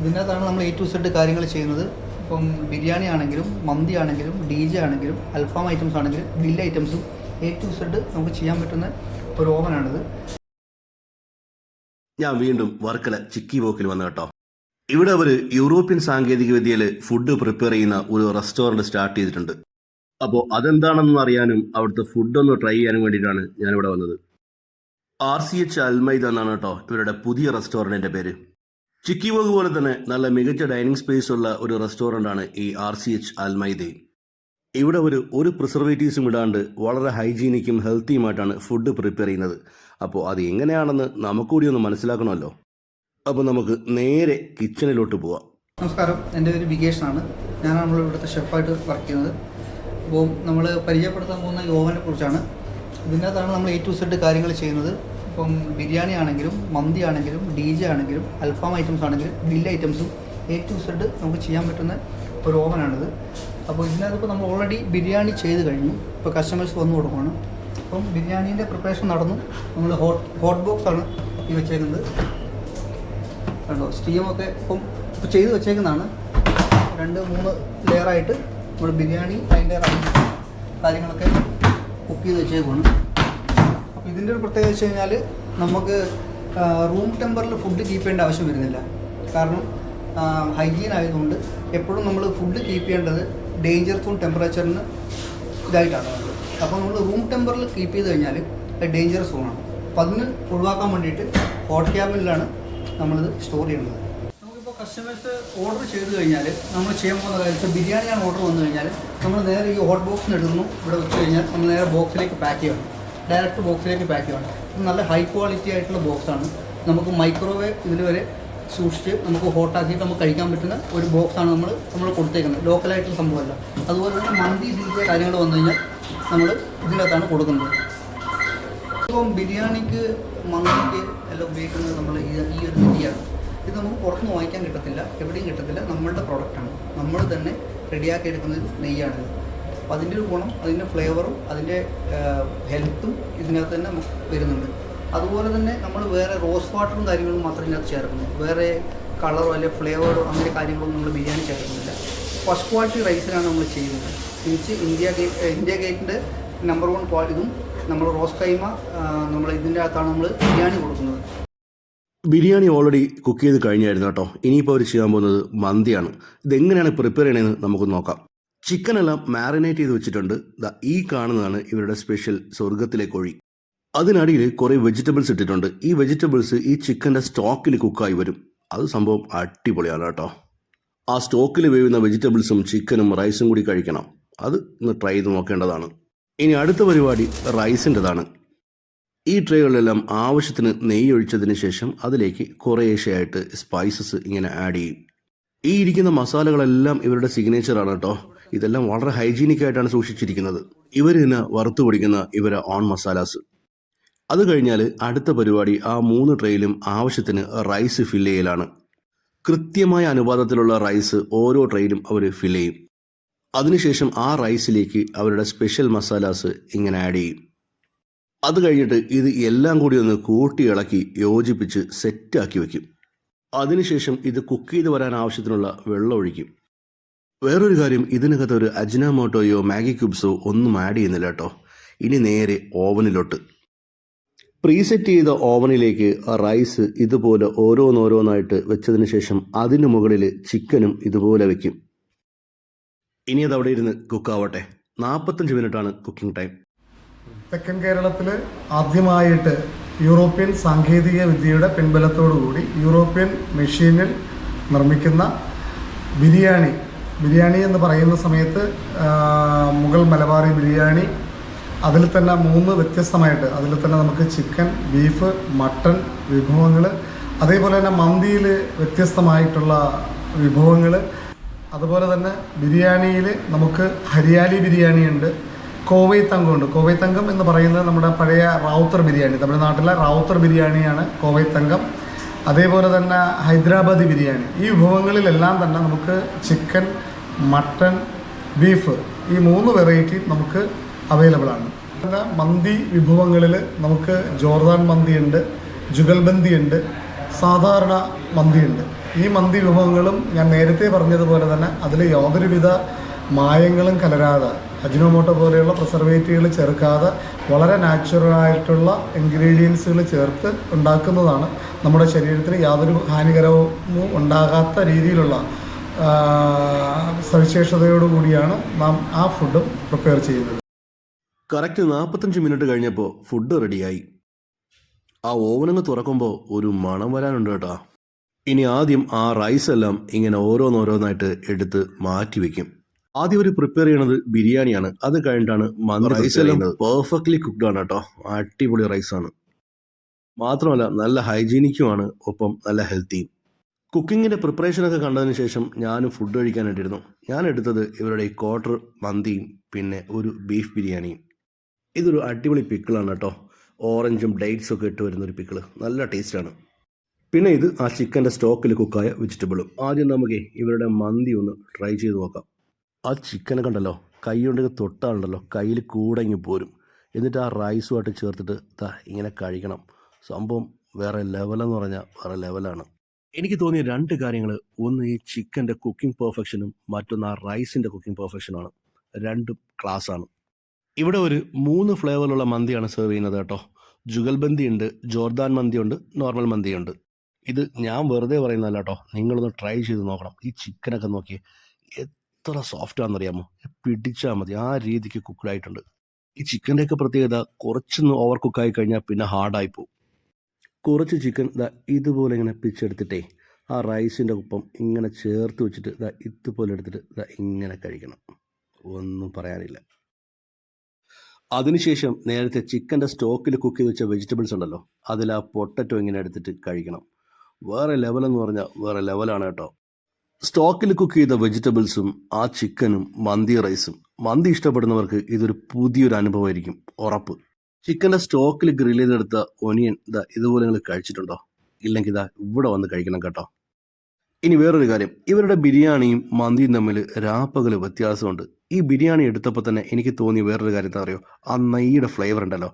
ഇതിനകത്താണ് നമ്മൾ A to Z കാര്യങ്ങൾ ചെയ്യുന്നത്. ഇപ്പം ബിരിയാണി ആണെങ്കിലും മന്തി ആണെങ്കിലും ഡി ജെ ആണെങ്കിലും അൽഫാം ഐറ്റംസ് ആണെങ്കിലും ബില്ല് ഐറ്റംസും എ ടു സെഡ് നമുക്ക് ചെയ്യാൻ പറ്റുന്ന ഒരു ഓവനാണിത്. ഞാൻ വീണ്ടും വർക്കല ചിക്കി വോക്കിൽ വന്നു കേട്ടോ. ഇവിടെ അവർ യൂറോപ്യൻ സാങ്കേതിക വിദ്യയിൽ ഫുഡ് പ്രിപ്പയർ ചെയ്യുന്ന ഒരു റെസ്റ്റോറന്റ് സ്റ്റാർട്ട് ചെയ്തിട്ടുണ്ട്. അപ്പോൾ അതെന്താണെന്ന് അറിയാനും അവിടുത്തെ ഫുഡ് ഒന്ന് ട്രൈ ചെയ്യാനും വേണ്ടിയിട്ടാണ് ഞാനിവിടെ വന്നത്. ആർ സി എച്ച് അൽമൈദ് എന്നാണ് കേട്ടോ ഇവരുടെ പുതിയ റെസ്റ്റോറന്റിന്റെ പേര്. ചിക്കി പോലെ തന്നെ നല്ല മികച്ച ഡൈനിങ് സ്പേസ് ഉള്ള ഒരു റെസ്റ്റോറന്റാണ് ഈ ആർ സി എച്ച് അൽമൈദയും ഇവിടെ ഒരു ഒരു പ്രിസർവേറ്റീവ്സും ഇടാണ്ട് വളരെ ഹൈജീനിക്കും ഹെൽത്തിയുമായിട്ടാണ് ഫുഡ് പ്രിപ്പയർ ചെയ്യുന്നത്. അപ്പോൾ അത് എങ്ങനെയാണെന്ന് നമുക്കൂടി ഒന്ന് മനസ്സിലാക്കണമല്ലോ. അപ്പോൾ നമുക്ക് നേരെ കിച്ചണിലോട്ട് പോവാം. നമസ്കാരം. എന്റെ പേര് വികേഷ് ആണ് ഞാനാണ് നമ്മൾ ഇവിടുത്തെ ഷെഫായിട്ട് വർക്ക് ചെയ്യുന്നത്. അപ്പോൾ നമ്മൾ പരിചയപ്പെടുത്താൻ പോകുന്ന യോഗനെ കുറിച്ചാണ്. ഇതിനകത്താണ് നമ്മൾ എ ടു സെഡ് കാര്യങ്ങൾ ചെയ്യുന്നത്. ഇപ്പം ബിരിയാണി ആണെങ്കിലും മന്തി ആണെങ്കിലും ഡി ജെ ആണെങ്കിലും അൽഫാം ഐറ്റംസ് ആണെങ്കിലും ബില്ല് ഐറ്റംസും എ ടു സെഡ് നമുക്ക് ചെയ്യാൻ പറ്റുന്ന ഒരു ഓവനാണിത്. അപ്പോൾ ഇതിനകത്ത് ഇപ്പോൾ നമ്മൾ ഓൾറെഡി ബിരിയാണി ചെയ്ത് കഴിഞ്ഞു. ഇപ്പോൾ കസ്റ്റമേഴ്സ് വന്നു കൊടുക്കുകയാണ് അപ്പം ബിരിയാണീന്റെ പ്രിപ്പറേഷൻ നടന്നു. നമ്മൾ ഹോട്ട് ഹോട്ട് ബോക്സ് ആണ് ഈ വെച്ചേക്കുന്നത്. കണ്ടോ? സ്റ്റീമൊക്കെ ഇപ്പം ഇപ്പോൾ ചെയ്ത് വെച്ചേക്കുന്നതാണ്. രണ്ട് മൂന്ന് ലെയറായിട്ട് നമ്മൾ ബിരിയാണി അതിന്റെ കാര്യങ്ങളൊക്കെ കുക്ക് ചെയ്ത് വെച്ചേക്കാണ് ഇതിന്റെ ഒരു പ്രത്യേകത വെച്ച് കഴിഞ്ഞാൽ നമുക്ക് റൂം ടെമ്പറിൽ ഫുഡ് കീപ്പ് ചെയ്യേണ്ട ആവശ്യം വരുന്നില്ല. കാരണം ഹൈജീൻ ആയതുകൊണ്ട് എപ്പോഴും നമ്മൾ ഫുഡ് കീപ്പ് ചെയ്യേണ്ടത് ഡേഞ്ചർ സോൺ ടെമ്പറേച്ചറിന് ഇതായിട്ടാണ് നമ്മൾ അപ്പോൾ നമ്മൾ റൂം ടെമ്പറിൽ കീപ്പ് ചെയ്ത് കഴിഞ്ഞാൽ ഡേഞ്ചർ സോണാണ് അപ്പോൾ അതിന് ഒഴിവാക്കാൻ വേണ്ടിയിട്ട് ഹോട്ട് ക്യാബിനിലാണ് നമ്മളിത് സ്റ്റോർ ചെയ്യുന്നത് നമുക്കിപ്പോൾ കസ്റ്റമേഴ്സ് ഓർഡർ ചെയ്ത് കഴിഞ്ഞാൽ നമ്മൾ ചെയ്യാൻ പോകുന്ന കാര്യത്തിൽ ബിരിയാണിയാണ് ഓർഡർ വന്നു കഴിഞ്ഞാൽ നമ്മൾ നേരെ ഈ ഹോട്ട് ബോക്സിന് എടുക്കുന്നു. ഇവിടെ വെച്ച് കഴിഞ്ഞാൽ നമ്മൾ നേരെ ബോക്സിലേക്ക് പാക്ക് ചെയ്യണം ഡയറക്റ്റ് ബോക്സിലേക്ക് പാക്ക് ചെയ്യണം നല്ല ഹൈ ക്വാളിറ്റി ആയിട്ടുള്ള ബോക്സാണ് നമുക്ക് മൈക്രോവേവ് ഇതിൽ വരെ സൂക്ഷിച്ച് നമുക്ക് ഹോട്ടാക്കിയിട്ട് നമുക്ക് കഴിക്കാൻ പറ്റുന്ന ഒരു ബോക്സാണ് നമ്മൾ നമ്മൾ കൊടുത്തേക്കുന്നത്. ലോക്കലായിട്ടുള്ള സംഭവമല്ല. അതുപോലെ തന്നെ മന്തി ഇതിന്റെ കാര്യങ്ങൾ വന്നു കഴിഞ്ഞാൽ നമ്മൾ ഇതിനകത്താണ് കൊടുക്കുന്നത്. ഇപ്പം ബിരിയാണിക്ക് മന്തിക്ക് എല്ലാം ഉപയോഗിക്കുന്നത് നമ്മൾ ഈ ഈ ഒരു നെയ്യാണ് ഇത് നമുക്ക് പുറത്തുനിന്ന് വാങ്ങിക്കാൻ കിട്ടത്തില്ല. എവിടെയും കിട്ടത്തില്ല. നമ്മളുടെ പ്രോഡക്റ്റാണ് നമ്മൾ തന്നെ റെഡിയാക്കി എടുക്കുന്ന ഒരു നെയ്യാണിത്. അപ്പോൾ അതിന്റെ ഒരു ഗുണം അതിന്റെ ഫ്ലേവറും അതിന്റെ ഹെൽത്തും ഇതിനകത്ത് തന്നെ വരുന്നുണ്ട്. അതുപോലെ തന്നെ നമ്മൾ വേറെ റോസ് വാട്ടറും കാര്യങ്ങളും മാത്രമേ ഇതിനകത്ത് ചേർക്കുന്നു. വേറെ കളറോ അല്ലെങ്കിൽ ഫ്ലേവറോ അങ്ങനെ കാര്യങ്ങളൊന്നും നമ്മൾ ബിരിയാണി ചേർക്കുന്നില്ല. ഫസ്റ്റ് ക്വാളിറ്റി റൈസിലാണ് നമ്മൾ ചെയ്യുന്നത്. തിരിച്ച് ഇന്ത്യ ഗേറ്റ് ഇന്ത്യ ഗേറ്റിന്റെ നമ്പർ വൺ ക്വാളിറ്റിയും നമ്മൾ റോസ് കൈമ നമ്മൾ ഇതിന്റെ അകത്താണ് നമ്മൾ ബിരിയാണി കൊടുക്കുന്നത്. ബിരിയാണി ഓൾറെഡി കുക്ക് ചെയ്ത് കഴിഞ്ഞായിരുന്നു കേട്ടോ. ഇനിയിപ്പോൾ അവർ ചെയ്യാൻ പോകുന്നത് മന്തിയാണ്. ഇതെങ്ങനെയാണ് പ്രിപ്പയർ ചെയ്യണമെന്ന് നമുക്ക് നോക്കാം. ചിക്കൻ എല്ലാം മാറിനേറ്റ് ചെയ്ത് വെച്ചിട്ടുണ്ട്. ദാ ഈ കാണുന്നതാണ് ഇവരുടെ സ്പെഷ്യൽ സ്വർഗത്തിലെ കോഴി. അതിനടിയിൽ കുറേ വെജിറ്റബിൾസ് ഇട്ടിട്ടുണ്ട്. ഈ വെജിറ്റബിൾസ് ഈ ചിക്കന്റെ സ്റ്റോക്കിൽ കുക്കായി വരും. അത് സംഭവം അടിപൊളിയാണ് കേട്ടോ ആ സ്റ്റോക്കിൽ വേവുന്ന വെജിറ്റബിൾസും ചിക്കനും റൈസും കൂടി കഴിക്കണം. അത് ഒന്ന് ട്രൈ ചെയ്ത് നോക്കേണ്ടതാണ്. ഇനി അടുത്ത പരിപാടി റൈസിന്റെതാണ് ഈ ട്രേകളിലെല്ലാം ആവശ്യത്തിന് നെയ്യ് ഒഴിച്ചതിന് ശേഷം അതിലേക്ക് കുറേശ്ശെയായിട്ട് സ്പൈസസ് ഇങ്ങനെ ആഡ് ചെയ്യും. ഈ ഇരിക്കുന്ന മസാലകളെല്ലാം ഇവരുടെ സിഗ്നേച്ചറാണ് കേട്ടോ ഇതെല്ലാം വളരെ ഹൈജീനിക് ആയിട്ടാണ് സൂക്ഷിച്ചിരിക്കുന്നത്. ഇവർ വറുത്തു പിടിക്കുന്ന ഇവരെ ഓൺ മസാലാസ്. അത് കഴിഞ്ഞാൽ അടുത്ത പരിപാടി ആ മൂന്ന് ട്രെയിലും ആവശ്യത്തിന് റൈസ് ഫില്ല് ചെയ്യലാണ്. കൃത്യമായ അനുപാതത്തിലുള്ള റൈസ് ഓരോ ട്രെയിലും അവർ ഫില്ല് ചെയ്യും. അതിനുശേഷം ആ റൈസിലേക്ക് അവരുടെ സ്പെഷ്യൽ മസാലാസ് ഇങ്ങനെ ആഡ് ചെയ്യും. അത് കഴിഞ്ഞിട്ട് ഇത് എല്ലാം കൂടി ഒന്ന് കൂട്ടി ഇളക്കി യോജിപ്പിച്ച് സെറ്റാക്കി വയ്ക്കും അതിനുശേഷം ഇത് കുക്ക് ചെയ്ത് വരാൻ ആവശ്യത്തിനുള്ള വെള്ളം ഒഴിക്കും. വേറൊരു കാര്യം ഇതിനകത്ത് ഒരു അജിനാമോട്ടോയോ മാഗി ക്യൂബ്സോ ഒന്നും ആഡ് ചെയ്യുന്നില്ല കേട്ടോ ഇനി നേരെ ഓവനിലോട്ട്. പ്രീസെറ്റ് ചെയ്ത ഓവനിലേക്ക് റൈസ് ഇതുപോലെ ഓരോന്നോരോന്നായിട്ട് വെച്ചതിന് ശേഷം അതിന് മുകളിൽ ചിക്കനും ഇതുപോലെ വെക്കും. ഇനി അത് അവിടെ ഇരുന്ന് കുക്കാവട്ടെ നാൽപ്പത്തഞ്ച് മിനിറ്റാണ് കുക്കിംഗ് ടൈം തെക്കൻ കേരളത്തിൽ ആദ്യമായിട്ട് യൂറോപ്യൻ സാങ്കേതിക വിദ്യയുടെ പിൻബലത്തോടുകൂടി യൂറോപ്യൻ മെഷീനിൽ നിർമ്മിക്കുന്ന ബിരിയാണി ബിരിയാണി എന്ന് പറയുന്ന സമയത്ത് മുഗൾ മലബാറി ബിരിയാണി അതിൽ തന്നെ മൂന്ന് വ്യത്യസ്തമായിട്ട് അതിൽ തന്നെ നമുക്ക് ചിക്കൻ ബീഫ് മട്ടൺ വിഭവങ്ങൾ അതേപോലെ തന്നെ മന്തിയിൽ വ്യത്യസ്തമായിട്ടുള്ള വിഭവങ്ങൾ അതുപോലെ തന്നെ ബിരിയാണിയിൽ നമുക്ക് ഹരിയാലി ബിരിയാണി ഉണ്ട് കോവൈ തങ്കം ഉണ്ട്. കോവൈ തങ്കം എന്ന് പറയുന്നത് നമ്മുടെ പഴയ റാവുത്തർ ബിരിയാണി തമിഴ്നാട്ടിലെ റാവുത്തർ ബിരിയാണിയാണ് കോവൈ തങ്കം. അതേപോലെ തന്നെ ഹൈദരാബാദി ബിരിയാണി. ഈ വിഭവങ്ങളിലെല്ലാം തന്നെ നമുക്ക് ചിക്കൻ മട്ടൺ ബീഫ് ഈ മൂന്ന് വെറൈറ്റി നമുക്ക് അവൈലബിൾ ആണ്. മന്തി വിഭവങ്ങളിൽ നമുക്ക് ജോർദാൻ മന്തി ഉണ്ട് ജുഗൽബന്തി ഉണ്ട് സാധാരണ മന്തി ഉണ്ട്. ഈ മന്തി വിഭവങ്ങളും ഞാൻ നേരത്തെ പറഞ്ഞതുപോലെ തന്നെ അതിൽ യാതൊരുവിധ മായങ്ങളും കലരാതെ അജിനോമോട്ടോ പോലെയുള്ള പ്രിസർവേറ്റീവുകൾ ചേർക്കാതെ വളരെ നാച്ചുറലായിട്ടുള്ള ഇൻഗ്രീഡിയൻസുകൾ ചേർത്ത് ഉണ്ടാക്കുന്നതാണ് നമ്മുടെ ശരീരത്തിന് യാതൊരു ഹാനികരവും ഉണ്ടാകാത്ത രീതിയിലുള്ള സവിശേഷതയോടുകൂടിയാണ് നാം ആ ഫുഡ് പ്രിപ്പയർ ചെയ്യുന്നത്. കറക്റ്റ് നാൽപ്പത്തഞ്ച് മിനിറ്റ് കഴിഞ്ഞപ്പോൾ ഫുഡ് റെഡിയായി. ആ ഓവനങ്ങ് തുറക്കുമ്പോൾ ഒരു മണം വരാനുണ്ട് കേട്ടോ. ഇനി ആദ്യം ആ റൈസ് എല്ലാം ഇങ്ങനെ ഓരോന്നോരോന്നായിട്ട് എടുത്ത് മാറ്റി വെക്കും. ആദ്യം ഒരു പ്രിപ്പയർ ചെയ്യണത് ബിരിയാണിയാണ്. അത് കഴിഞ്ഞിട്ടാണ് മന്തി റൈസ് എല്ലാം പെർഫെക്റ്റ്ലി കുക്ക്ഡ് ആണ് കേട്ടോ. അടിപൊളി റൈസാണ്. മാത്രമല്ല നല്ല ഹൈജീനിക്കുമാണ്. ഒപ്പം നല്ല ഹെൽത്തിയും. കുക്കിങ്ങിന്റെ പ്രിപ്പറേഷനൊക്കെ കണ്ടതിന് ശേഷം ഞാനും ഫുഡ് കഴിക്കാനായിട്ടിരുന്നു. ഞാൻ എടുത്തത് ഇവരുടെ ഈ ക്വാർട്ടർ മന്തിയും പിന്നെ ഒരു ബീഫ് ബിരിയാണിയും. ഇതൊരു അടിപൊളി പിക്കിളാണ് കേട്ടോ. ഓറഞ്ചും ഡേറ്റ്സും ഒക്കെ ഇട്ട് വരുന്ന ഒരു പിക്കിൾ. നല്ല ടേസ്റ്റാണ് പിന്നെ ഇത് ആ ചിക്കന്റെ സ്റ്റോക്കിൽ കുക്കായ വെജിറ്റബിളും ആദ്യം നമുക്ക് ഇവരുടെ മന്തി ഒന്ന് ട്രൈ ചെയ്ത് നോക്കാം. ആ ചിക്കനെ കണ്ടല്ലോ കൈ കൊണ്ട് തൊട്ടാണല്ലോ കയ്യിൽ കൂടെ ഇങ്ങ് പോരും. എന്നിട്ട് ആ റൈസുമായിട്ട് ചേർത്തിട്ട് ഇങ്ങനെ കഴിക്കണം. സംഭവം വേറെ ലെവലെന്ന് പറഞ്ഞാൽ വേറെ ലെവലാണ് എനിക്ക് തോന്നിയ രണ്ട് കാര്യങ്ങൾ ഒന്ന് ഈ ചിക്കന്റെ കുക്കിംഗ് പെർഫെക്ഷനും മറ്റൊന്ന് ആ റൈസിന്റെ കുക്കിംഗ് പെർഫെക്ഷനുമാണ്. രണ്ടും ക്ലാസ്സാണ്. ഇവിടെ ഒരു മൂന്ന് ഫ്ലേവറിലുള്ള മന്തിയാണ് സെർവ് ചെയ്യുന്നത് കേട്ടോ. ജുഗൽബന്തി ഉണ്ട് ജോർദാൻ മന്തി ഉണ്ട് നോർമൽ മന്തി ഉണ്ട് ഇത് ഞാൻ വെറുതെ പറയുന്നതല്ല കേട്ടോ. നിങ്ങളൊന്ന് ട്രൈ ചെയ്ത് നോക്കണം. ഈ ചിക്കനൊക്കെ നോക്കി എത്ര സോഫ്റ്റ് ആണെന്നറിയാമോ? പിടിച്ചാൽ മതി. ആ രീതിക്ക് കുക്ക്ഡ് ആയിട്ടുണ്ട്. ഈ ചിക്കന്റെയൊക്കെ പ്രത്യേകത കുറച്ചൊന്ന് ഓവർ കുക്കായി കഴിഞ്ഞാൽ പിന്നെ ഹാർഡായി പോകും കുറച്ച് ചിക്കൻ ഇതാ ഇതുപോലെ ഇങ്ങനെ പിച്ചെടുത്തിട്ടേ ആ റൈസിന്റെ ഒപ്പം ഇങ്ങനെ ചേർത്ത് വെച്ചിട്ട് ഇതാ ഇതുപോലെ എടുത്തിട്ട് ഇതാ ഇങ്ങനെ കഴിക്കണം. ഒന്നും പറയാനില്ല. അതിനുശേഷം നേരത്തെ ചിക്കന്റെ സ്റ്റോക്കിൽ കുക്ക് ചെയ്ത് വെച്ച വെജിറ്റബിൾസ് ഉണ്ടല്ലോ അതിൽ ആ പൊട്ടറ്റോ ഇങ്ങനെ എടുത്തിട്ട് കഴിക്കണം. വേറെ ലെവലെന്ന് പറഞ്ഞാൽ വേറെ ലെവലാണ് കേട്ടോ. സ്റ്റോക്കിൽ കുക്ക് ചെയ്ത വെജിറ്റബിൾസും ആ ചിക്കനും മന്തി റൈസും മന്തി ഇഷ്ടപ്പെടുന്നവർക്ക് ഇതൊരു പുതിയൊരു അനുഭവമായിരിക്കും ഉറപ്പ്. ചിക്കന്റെ സ്റ്റോക്കിൽ ഗ്രിൽ ചെയ്തെടുത്ത ഒനിയൻ ഇതാ ഇതുപോലെ നിങ്ങൾ കഴിച്ചിട്ടുണ്ടോ? ഇല്ലെങ്കിൽ ഇതാ ഇവിടെ വന്ന് കഴിക്കണം കേട്ടോ. ഇനി വേറൊരു കാര്യം. ഇവരുടെ ബിരിയാണിയും മന്തിയും തമ്മിൽ രാപ്പകൽ വ്യത്യാസമുണ്ട്. ഈ ബിരിയാണി എടുത്തപ്പോൾ തന്നെ എനിക്ക് തോന്നിയ വേറൊരു കാര്യം എന്താ പറയുക ആ നെയ്യുടെ ഫ്ലേവർ ഉണ്ടല്ലോ.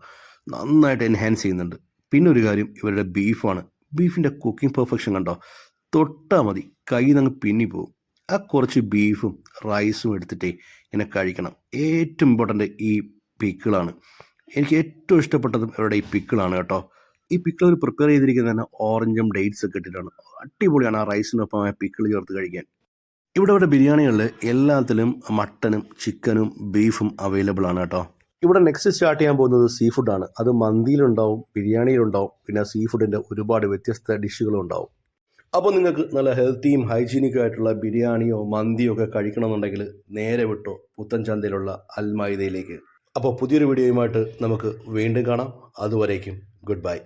നന്നായിട്ട് എൻഹാൻസ് ചെയ്യുന്നുണ്ട്. പിന്നെ ഒരു കാര്യം ഇവരുടെ ബീഫാണ് ബീഫിന്റെ കുക്കിംഗ് പെർഫെക്ഷൻ കണ്ടോ? തൊട്ടാൽ മതി. കൈ നങ്ങ് പിന്നി പോകും ആ കുറച്ച് ബീഫും റൈസും എടുത്തിട്ടേ ഇങ്ങനെ കഴിക്കണം. ഏറ്റവും ഇമ്പോർട്ടന്റ് ഈ പിക്കിളാണ് എനിക്ക് ഏറ്റവും ഇഷ്ടപ്പെട്ടതും ഇവരുടെ ഈ പിക്കിളാണ് കേട്ടോ. ഈ പിക്കിൾ ഒരു പ്രിപ്പയർ ചെയ്തിരിക്കുന്നത് തന്നെ ഓറഞ്ചും ഡേറ്റ്സ് ഒക്കെ ഇട്ടിട്ടാണ്. അടിപൊളിയാണ് ആ റൈസിനൊപ്പം ആ പിക്കിൾ ചേർത്ത് കഴിക്കാൻ. ഇവിടെ ഇവിടെ ബിരിയാണികളിൽ എല്ലാത്തിലും മട്ടനും ചിക്കനും ബീഫും അവൈലബിൾ ആണ് കേട്ടോ. ഇവിടെ നെക്സ്റ്റ് സ്റ്റാർട്ട് ചെയ്യാൻ പോകുന്നത് സീ ഫുഡാണ് അത് മന്തിയിലുണ്ടാവും ബിരിയാണിയിലുണ്ടാവും പിന്നെ സീ ഫുഡിന്റെ ഒരുപാട് വ്യത്യസ്ത ഡിഷുകളും ഉണ്ടാവും. അപ്പോൾ നിങ്ങൾക്ക് നല്ല ഹെൽത്തിയും ഹൈജീനിക്കും ആയിട്ടുള്ള ബിരിയാണിയോ മന്തിയോ ഒക്കെ കഴിക്കണമെന്നുണ്ടെങ്കിൽ നേരെ വിട്ടോ പുത്തൻചന്തയിലുള്ള അൽമായിദയിലേക്ക് അപ്പോൾ പുതിയൊരു വീഡിയോയുമായിട്ട് നമുക്ക് വീണ്ടും കാണാം. അതുവരേക്കും ഗുഡ് ബൈ